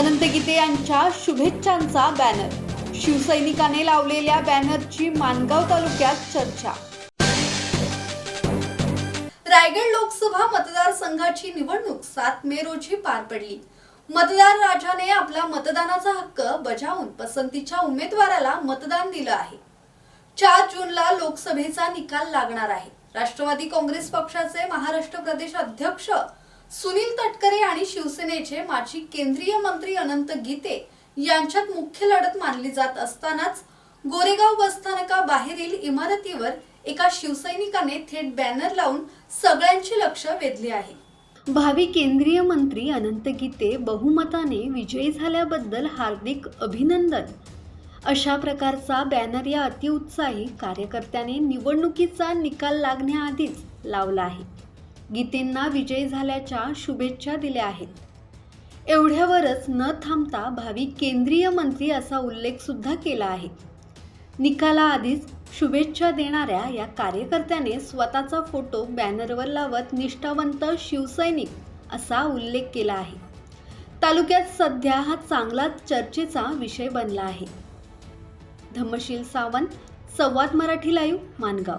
अनंत गीते यांच्या शुभेच्छांचा बॅनर शिवसैनिकाने लावलेल्या बॅनरची मानगाव तालुक्यात चर्चा. रायगड लोकसभा मतदारसंघाची निवडणूक सात मे रोजी पार पडली. मतदार राजाने आपला मतदानाचा हक्क बजावून पसंतीच्या उमेदवाराला मतदान दिलं आहे. चार जूनला लोकसभेचा निकाल लागणार आहे. राष्ट्रवादी काँग्रेस पक्षाचे महाराष्ट्र प्रदेश अध्यक्ष सुनील तटकरे आणि शिवसेनेचे माजी केंद्रीय मंत्री अनंत गीते यांच्यात मुख्य लढत मानली जात असतानाच गोरेगाव बसस्थानका बाहेरील इमारतीवर एका शिवसैनिकाने थेट बॅनर लावून सगळ्यांचे लक्ष वेधले आहे. भावी केंद्रीय मंत्री अनंत गीते बहुमताने विजयी झाल्याबद्दल हार्दिक अभिनंदन. अशा प्रकारचा बॅनर या अतिउत्साही कार्यकर्त्याने निवडणुकीचा निकाल लागण्याआधीच लावला आहे. गीतेंना विजय झाल्याच्या शुभेच्छा दिल्या आहेत. एवढ्यावरच न थांबता भावी केंद्रीय मंत्री असा उल्लेखसुद्धा केला आहे. निकालाआधीच शुभेच्छा देणाऱ्या या कार्यकर्त्याने स्वतःचा फोटो बॅनरवर लावत निष्ठावंत शिवसैनिक असा उल्लेख केला आहे. तालुक्यात सध्या हा चांगलाच चर्चेचा विषय बनला आहे. धम्मशील सावंत संवाद मराठी लाईव्ह मानगाव.